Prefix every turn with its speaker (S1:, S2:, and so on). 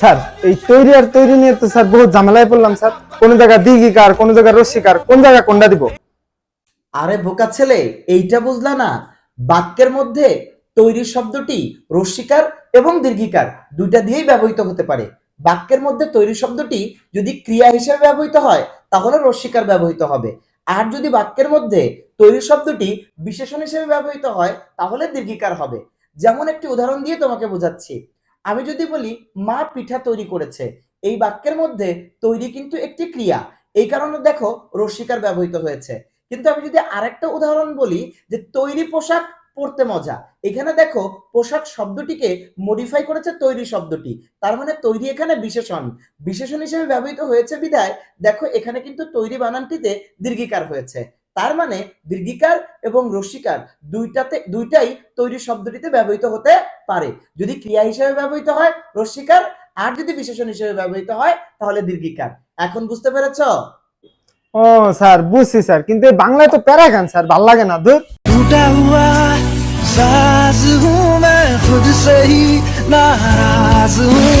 S1: Sir, এই তৈরি আর তৈরি নিয়ে তো স্যার বহুত ঝামেলায় পড়লাম, স্যার। কোন জায়গা দিঘিকার কোন জায়গা রশ্মিকার কোন জায়গা কোনটা দিব?
S2: আরে বোকা ছেলে, এইটা বুঝলা না? বাক্যের মধ্যে তৈরি শব্দটি রস্বীকার এবং দীর্ঘিকার দুইটা দিয়েই ব্যবহৃত হতে পারে। বাক্যের মধ্যে তৈরি শব্দটি যদি ক্রিয়া হিসেবে ব্যবহৃত হয়, তাহলে রস্বীকার ব্যবহৃত হবে। আর যদি বাক্যের মধ্যে তৈরি শব্দটি বিশেষণ হিসেবে ব্যবহৃত হয়, তাহলে দীর্ঘিকার হবে। যেমন একটি উদাহরণ দিয়ে তোমাকে বোঝাচ্ছি। আমি যদি বলি, মা পিঠা তৈরি করেছে, এই বাক্যের মধ্যে তৈরি কিন্তু একটি ক্রিয়া। এই কারণে দেখো রস্বীকার ব্যবহৃত হয়েছে। কিন্তু আমি যদি আরেকটা উদাহরণ বলি যে, তৈরি পোশাক পরতে মজা। এখানে দেখো পোশাক শব্দটিকে মডিফাই করেছে তৈরি শব্দটি। তার মানে তৈরি এখানে বিশেষণ। বিশেষণ হিসেবে ব্যবহৃত হয়েছে বিধায় দেখো এখানে কিন্তু তৈরি বানানটিতে দীর্ঘিকার হয়েছে। তার মানে দীর্ঘিকার এবং রস্বীকার দুইটাতে, দুইটাই তৈরি শব্দটিতে ব্যবহৃত হতে পারে যদি ক্রিয়া হিসেবে ব্যবহৃত হয় রস্বীকার আর যদি বিশেষণ হিসেবে ব্যবহৃত হয় তাহলে দীর্ঘিকার এখন বুঝতে পেরেছো
S1: ও স্যার বুঝছি স্যার কিন্তু এই বাংলায় তো প্যারা গান স্যার ভাল লাগে না ধুর
S3: टूटा हुआ साज हूँ मैं खुद से ही नाराज हूँ मैं सीने में जो